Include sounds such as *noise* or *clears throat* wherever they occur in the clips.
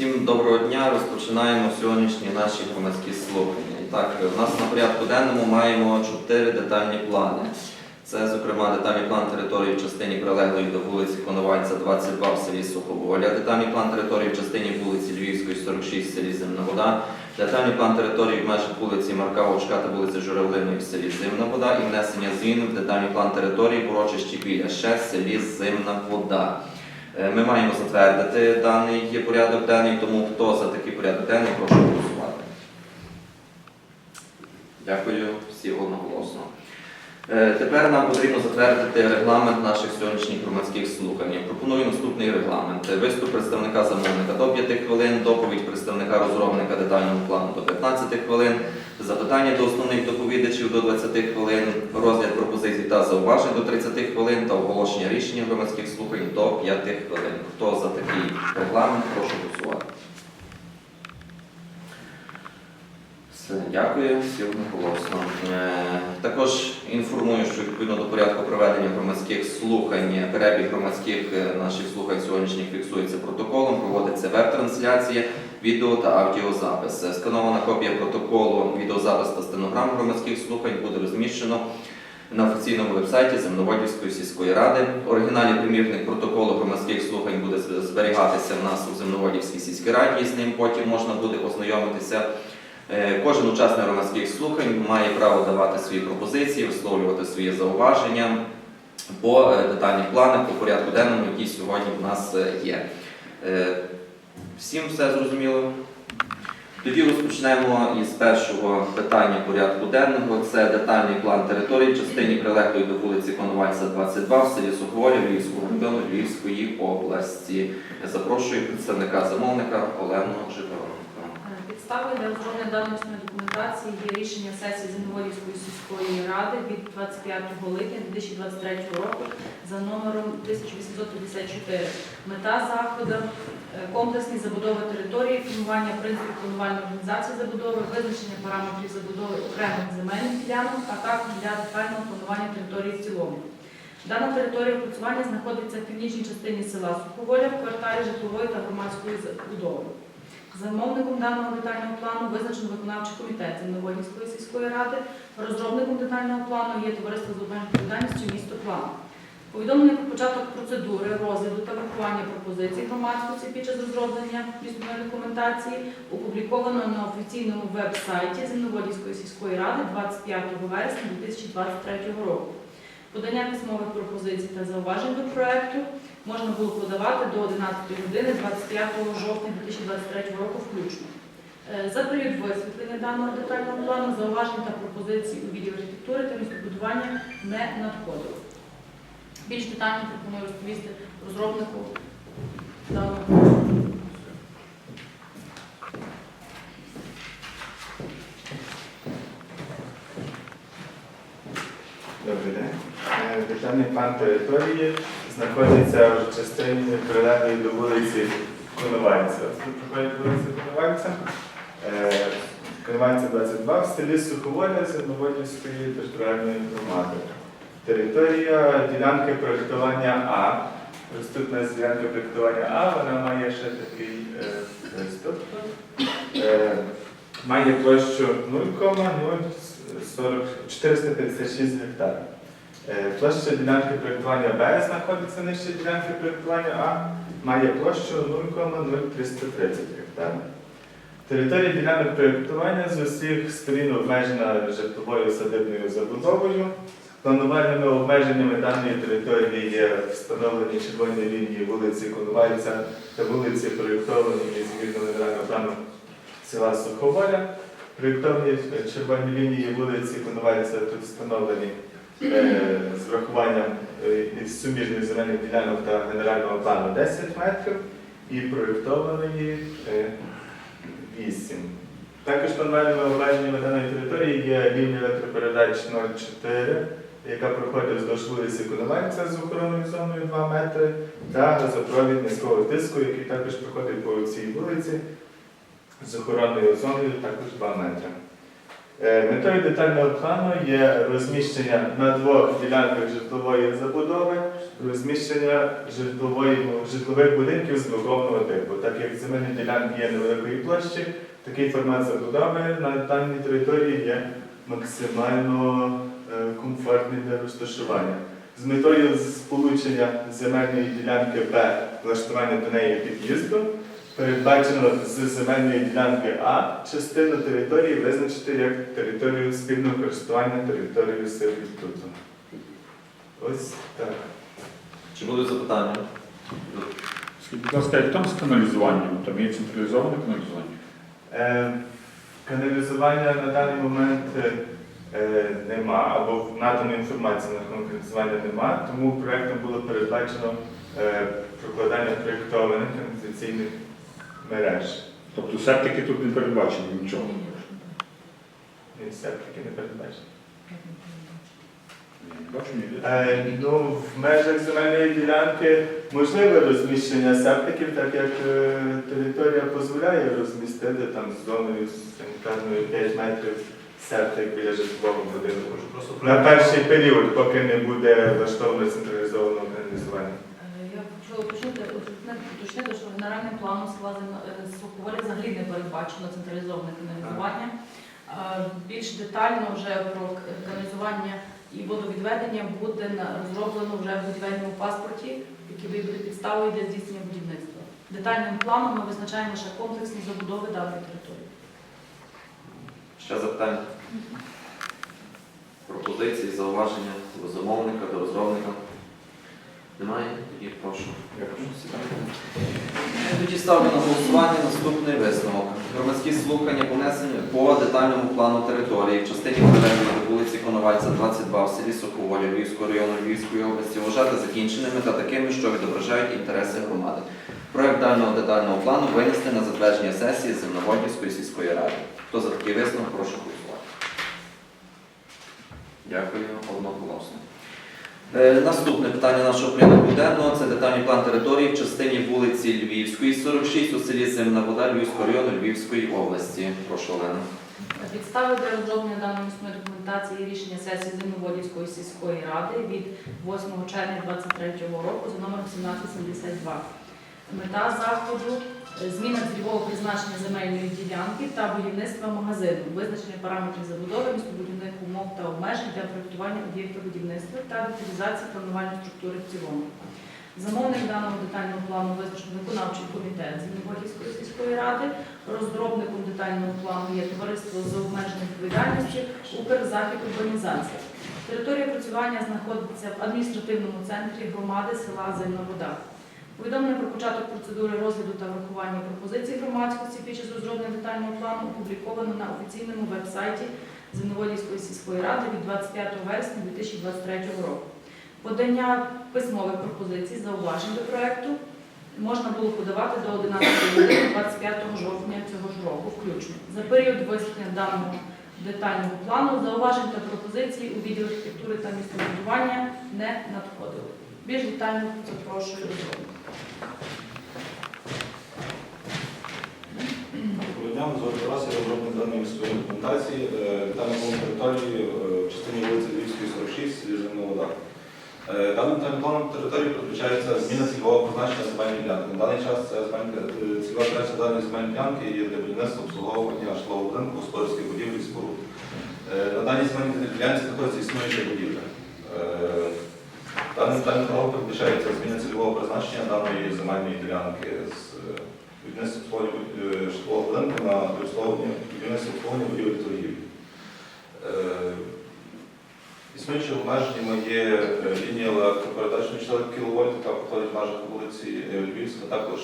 Всім доброго дня. Розпочинаємо сьогоднішні наші громадські слухання. Так, у нас на порядку денному маємо чотири детальні плани. Це, зокрема, детальний план території в частині прилеглої до вулиці Коновальця 22 в селі Суховоля, детальний план території в частині вулиці Львівської 46 в селі Зимна Вода, детальний план території в межах вулиці Марка Вовчка та вулиці Журавлиної в селі Зимна Вода і внесення змін в детальний план території в урочищі біля ще в селі Зимна Вода. Е, Ми маємо затвердити даний порядок денний, тому хто за такий порядок денний, прошу голосувати. Дякую, всі одноголосно. Е, Тепер нам потрібно затвердити регламент наших сьогоднішніх громадських слухань. Я Пропоную наступний регламент. Виступ представника замовника до 5 хвилин, доповідь представника розробника детального плану до 15 хвилин, запитання до основних доповідачів до 20 хвилин, розгляд пропозицій та зауважень до 30 хвилин та оголошення рішення громадських слухань до 5 хвилин. Хто за такий регламент, прошу голосувати. Все, дякую, всі одноголосно. Е, Також інформую, що відповідно до порядку проведення громадських слухань, перебіг громадських е, наших слухань сьогоднішніх фіксується протоколом, проводиться веб-трансляція, відео та аудіозапис. Е, Сканована копія протоколу, відеозапис та стенограм громадських слухань буде розміщено на офіційному вебсайті Земноводівської сільської ради. Оригінальний примірник протоколу громадських слухань буде зберігатися в нас у Земноводівській сільській раді, з ним потім можна буде ознайомитися. Е, Кожен учасник громадських слухань має право давати свої пропозиції, висловлювати свої зауваження по е, детальних планах, по порядку денному, який сьогодні в нас е, є. Всім все зрозуміло? Тоді розпочнемо із першого питання порядку денного. Це детальний план території частині прилеглої до вулиці Коновальця 22 в селі Суховолі Львівського району Львівської області. Запрошую представника замовника Олену Житомиренко. Підставою для розроблення даної документації є рішення сесії Зимоводівської сільської ради від 25 липня 2023 року за номером 1854. Мета заходу е, комплексні забудови території, формування принципів планування організації забудови, визначення параметрів забудови окремих земельних ділянок, а також для детального планування території в цілому. Дана територія опрацювання знаходиться в північній частині села Суховоля в кварталі житлової та громадської забудови. Замовником даного детального плану визначено виконавчий комітет Земноводівської сільської ради. Розробником детального плану є товариство з обмеженою відповідальністю місто план. Повідомлення про початок процедури розгляду та врахування пропозицій громадськості під час розроблення містобної документації опубліковано на офіційному веб-сайті Земноводівської сільської ради 25 вересня 2023 року. Подання письмових пропозицій та зауважень до проекту можна було подавати до 11 години 25 жовтня 2023 року включно. Е, За період висвітлення даного детального плану зауважень та пропозицій у відділ архітектури та містобудування не надходило. Більш детально пропоную розповісти розробнику даного Е, Детальний план території знаходиться в частині прилеглої до вулиці Коновальця. Ось Тут проходить вулиця Коновальця. Е, 22 в селі Суховоля Зерноводівської територіальної громади. Територія ділянки проєктування А. Нас ділянка проєктування А, вона має ще такий е, приступ. Е, Має площу 0,0456 гектар. Е, Площа ділянки проєктування Б знаходиться нижче ділянки проєктування А, має площу 0,0330 гектар. Територія ділянок проєктування з усіх сторін обмежена житловою садибною забудовою. Планувальними обмеженнями даної території є встановлені червоні лінії вулиці Конувальця та вулиці проєктовані згідно генерального плану села Суховоля. Проєктовані червоні лінії вулиці Конувальця тут встановлені з врахуванням е, суміжних земельних ділянок та генерального плану 10 метрів і проєктованої е, 8. Також планувальними обмеженнями даної території є лінія електропередач 04, яка проходить вздовж вулиці Конувальця з охоронною зоною 2 метри, та газопровід низького тиску, який також проходить по цій вулиці з охоронною зоною також 2 метри. Е, Метою детального плану є розміщення на двох ділянках житлової забудови розміщення житлової, житлових будинків з блокованого типу. Так як земельні ділянки є невеликої площі, такий формат забудови на даній території є максимально е, комфортний для розташування. З метою сполучення земельної ділянки Б, влаштування до неї під'їзду, передбачено з земельної ділянки А частину території визначити як територію спільного користування територією сервітуту. Ось так. Чи будуть запитання? Скажіть, будь ласка, як там з каналізуванням? Там є централізоване каналізування? Е, каналізування на даний момент е, е, нема, або надано інформації на каналізування нема, тому проєктом було передбачено е, прокладання проєктованих каналізаційних мереж. Тобто септики тут не передбачено нічого. Септики не передбачено. Я не Бачу, ні. Е, ну, в межах земельної ділянки можливе розміщення септиків, так як е, територія дозволяє розмістити там з зоною санітарною 5 метрів септик біля житлового будинку. На перший період, поки не буде влаштовано централізованого організування. Е, Я хотіла уточнити, уточнити, що генеральним планом села Суховолі взагалі не передбачено централізоване каналізування. Е, Більш детально вже про каналізування і водовідведення буде розроблено вже в будівельному паспорті, який буде підставою для здійснення будівництва. Детальним планом ми визначаємо ще комплексні забудови даної території. Ще запитання? Пропозиції, зауваження до замовника, до розробника? Немає? Тоді прошу. Тоді ставлю на голосування наступний висновок. Громадські слухання понесені по детальному плану території в частині проведення до вулиці Коновальця 22 в селі Соколі Львівського району Львівської області вважати закінченими та такими, що відображають інтереси громади. Проект даного детального плану винести на затвердження сесії Земноводівської сільської ради. Хто за такий висновок, прошу голосувати. Дякую, одноголосно. Е, Наступне питання нашого порядку денного це детальний план території в частині вулиці Львівської, 46 у селі Зимна Вода Львівського району Львівської області. Прошу, Олена. Підстави для розроблення даної міської документації і рішення сесії Зимноводівської сільської ради від 8 червня 2023 року за номером 1772. Мета заходу е, зміна цільового призначення земельної ділянки та будівництва магазину, визначення параметрів забудови, містобудівних умов та обмежень для проєктування об'єкту будівництва та деталізації планувальної структури в цілому. Замовник даного детального плану визначено виконавчий комітет Зімноводівської сільської ради. Розробником детального плану є товариство з обмеженою відповідальністю Укрзахід урбанізація. Територія працювання знаходиться в адміністративному центрі громади села Зимна Вода. Повідомлення про початок процедури розгляду та врахування пропозицій громадськості під час розроблення детального плану опубліковано на офіційному веб-сайті Зимноводівської сільської ради від 25 вересня 2023 року. Подання письмових пропозицій, зауважень до проекту можна було подавати до 11 лютого 25 жовтня цього ж року включно. За період висвітлення даного детального плану зауважень та пропозицій у відділ архітектури та містобудування не надходило. Більш детально запрошую дня, звати Тарас, я розробник даної міської документації. Е, Детальна території е, в частині вулиці Львівської 46, селі Зимна Вода. Е, Даним детальним планом території передбачається зміна цільового призначення земельної ділянки. На даний час ця земельна е, цільова призначення даної земельної ділянки є для будівництва обслуговування житлового будинку, господарських будівлі і споруд. На даній земельній ділянці знаходиться існуюча будівля. Детальним планом передбачається зміна цільового призначення даної земельної ділянки з е, будівництва е, житлового будинку на будівництва обслуговування будівель торгівлі. Е, Існуючими обмеженнями є лінія електропередачної 4 кВт, яка проходить в межах вулиці Львівська, також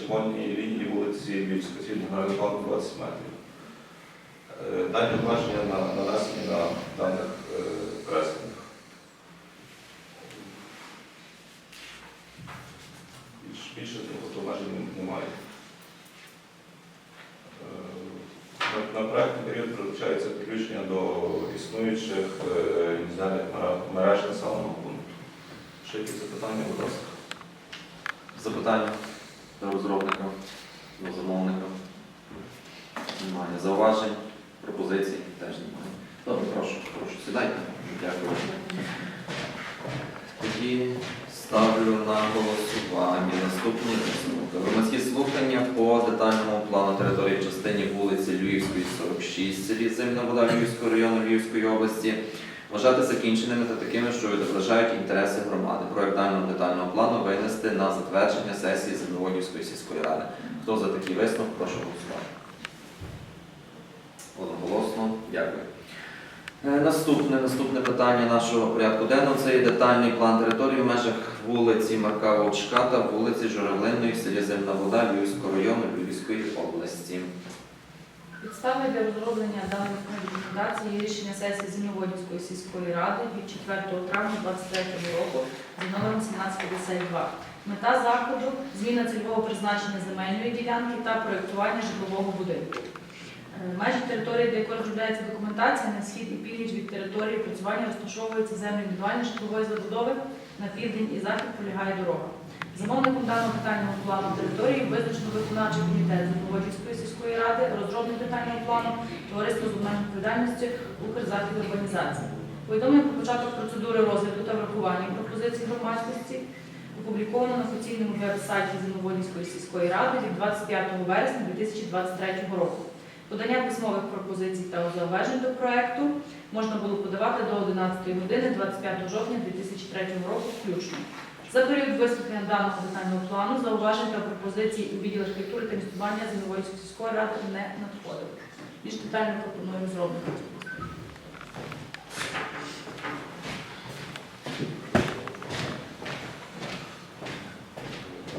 червоні лінії вулиці Львівська, цільний генеральний план 20 метрів. Дані обмеження нанесені на даних е, кресленнях. Більш, більше тут обмежень немає. Е, На, на проектний період передбачається підключення до існуючих е, індивідуальних мереж населеного пункту. Ще якісь запитання, будь ласка? Запитання до розробника, до замовника? Немає. Зауважень, пропозицій теж немає. Добре, прошу, прошу, сідайте. Дякую. Тоді Ставлю на голосування наступні висновки. Громадські слухання по детальному плану території в частині вулиці Львівської, 46, селі Зимна Вода Львівського району Львівської області вважати закінченими та такими, що відображають інтереси громади. Проект даного детального плану винести на затвердження сесії Земноводівської сільської ради. Хто за такий висновок, прошу голосувати. Одноголосно, дякую. Е, Наступне, наступне питання нашого порядку денного це є детальний план території в межах вулиці Марка Вовчка та вулиці Журавлинної в селі Земна Вода Львівського району Львівської області. Підстави для розроблення даної документації є рішення сесії Зимноводівської сільської ради від 4 травня 2023 року за номером 1752. Мета заходу зміна цільового призначення земельної ділянки та проєктування житлового будинку. Е, Межі території, до якої розробляється документація, на схід і північ від території працювання розташовується землі житлової забудови, на південь і захід полягає дорога. Замовником даного детального плану території визначено виконавчий комітет Запорізької сільської ради, розробник детального плану, товариство з обмеженою відповідальністю Укрзахід урбанізації. Повідомлення про початок процедури розгляду та врахування пропозицій громадськості опубліковано на офіційному веб-сайті Зимоводівської сільської ради від 25 вересня 2023 року. Подання письмових пропозицій та зауважень до проекту можна було подавати до 11 години 25 жовтня 2003 року включно. За період висвітлення даного детального плану зауважень та пропозицій у відділах культури та містування Зимоводівської сільської ради не надходили. Більш детально пропоную розробити.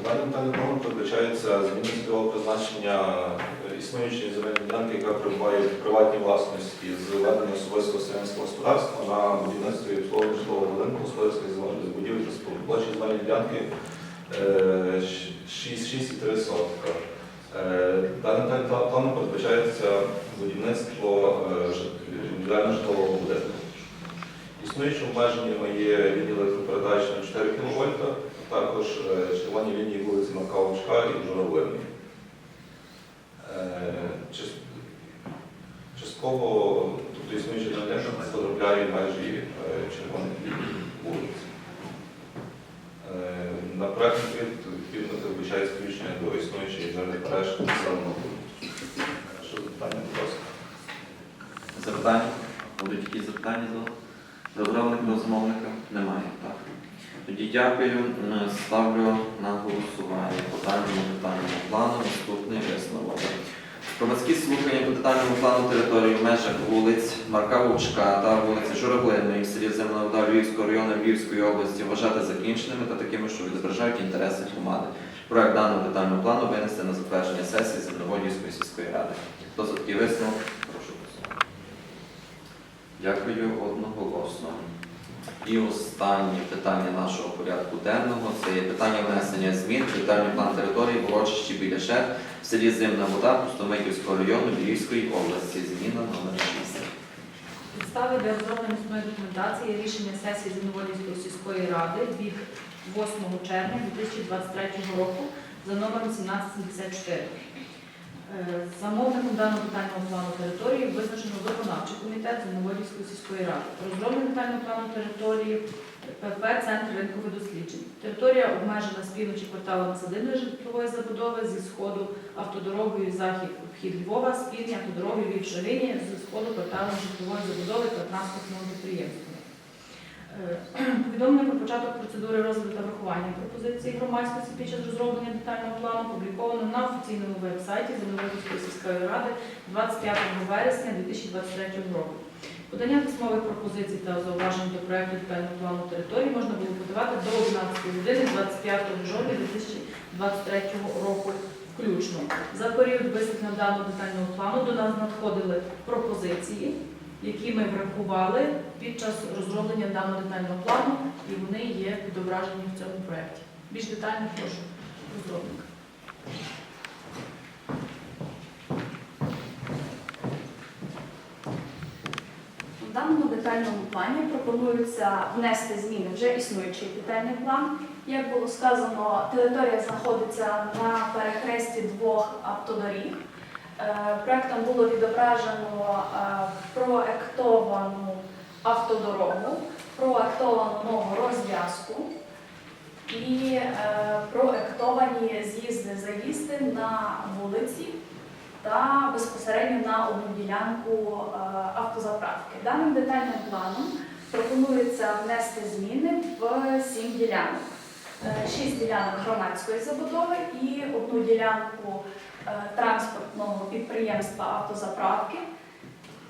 Даним телефоном передбачається зміна цільового призначення е, існуючої земельної ділянки, яка перебуває в приватній власності з ведення особистого селянського господарства на будівництво і обслуговування житлового будинку, господарських будівель та споруд. Площа земельної ділянки е, щ- 6,3 сотка. Е, Даним планом передбачається будівництво е, індивідуального житлового будинку. Існуючі обмеженнями є відділ електропередач на 4 кВт, також е, червоні лінії вулиці Макалочка і Журавлини. Е, час- Частково тобто існуючі ділянки подробляє межі е, червоних вулиць. Е, На проект відповідно передбачається включення до існуючої земельної мережі населеного пункту. Що питання, будь ласка? Запитання? Будуть якісь запитання до розробника, до замовника? Немає, так. Тоді дякую. Е, Ставлю на голосування по даному плану. Наступний висновок. Громадські слухання по детальному плану території в межах вулиць Марка Вовчка та вулиці Журавлиної в селі Земна Вода Львівського району Львівської області вважати закінченими та такими, що відображають інтереси громади. Проект даного детального плану винести на затвердження сесії Земноводівської сільської ради. Хто за такий висновок? Прошу голосувати. Дякую одноголосно. І останнє питання нашого порядку денного це є питання внесення змін в детальний план території в урочищі біля Шер в селі Зимна Вода Пустомитівського району Львівської області. Зміна номер 6. Підстави для розроблення самої документації є рішення сесії Зимноводівської сільської ради від 8 червня 2023 року за номером 1774. Е, Замовником даного детального плану території визначено виконавчий комітет Зимноводівської сільської ради. Розроблений детального плану території ПП Центр ринкових досліджень. Територія обмежена з півночі кварталом садибної житлової забудови, зі сходу автодорогою захід вхід Львова, з півдня автодорогою Львів Шалині, зі сходу кварталом житлової забудови та транспортного підприємства. Е, *clears throat* Повідомлення про початок процедури розгляду та врахування пропозиції громадськості під час розроблення детального плану опубліковано на офіційному веб-сайті Земноводської сільської ради 25 вересня 2023 року. Подання письмових пропозицій та зауважень до проекту детального плану території можна було подавати до 11 години 25 жовтня 2023 року включно. За період висвітлення даного детального плану до нас надходили пропозиції, які ми врахували під час розроблення даного детального плану, і вони є відображені в цьому проєкті. Більш детально прошу розробника. В даному детальному плані пропонується внести зміни вже існуючий детальний план. Як було сказано, територія знаходиться на перехресті двох автодоріг. Е, Проектом було відображено е, проектовану автодорогу, проектовану нову розв'язку. і е, проектовані з'їзди-заїзди на вулиці та безпосередньо на одну ділянку автозаправки. Даним детальним планом пропонується внести зміни в сім ділянок. Е, Шість ділянок громадської забудови і одну ділянку е, транспортного підприємства автозаправки,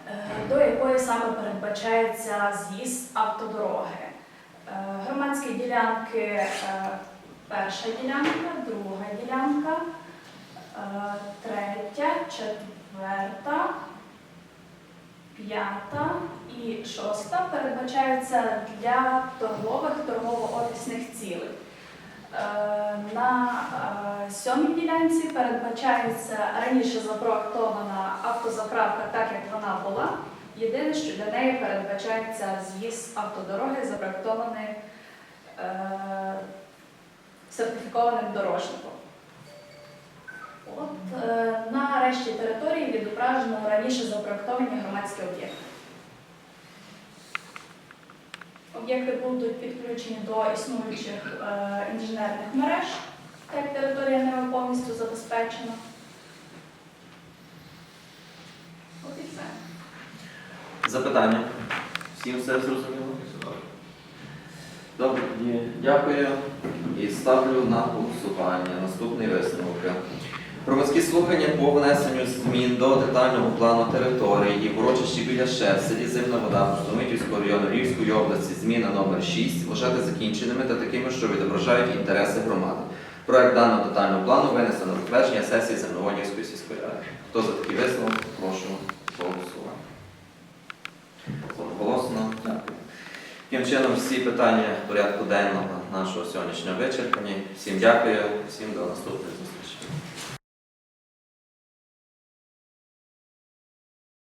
е, до якої саме передбачається з'їзд автодороги. Громадські ділянки перша ділянка, друга ділянка, третя, четверта, п'ята і шоста передбачаються для торгових торгово-офісних цілей. Е, На е, сьомій ділянці передбачається раніше запроектована автозаправка, так як вона була. Єдине, що для неї передбачається з'їзд автодороги, запроектований е, сертифікованим дорожником. От на решті території відображено раніше запроектовані громадські об'єкти. Об'єкти будуть підключені до існуючих е, інженерних мереж, так територія не повністю забезпечена. От і все. Запитання? Всім все зрозуміло? Добре, дякую. І ставлю на голосування. Наступний висновок. Громадські слухання по внесенню змін до детального плану території в урочищі біля Шев, селі Зимна Вода, Пустомитівського району Львівської області, зміна номер 6, вважати закінченими та такими, що відображають інтереси громади. Проект даного детального плану винесено на затвердження сесії Земноводівської сільської ради. Хто за такий висновок, прошу голосувати. Голосно. Таким чином, всі питання порядку денного нашого сьогоднішнього вичерпані. Всім дякую, всім до наступних зустрічей.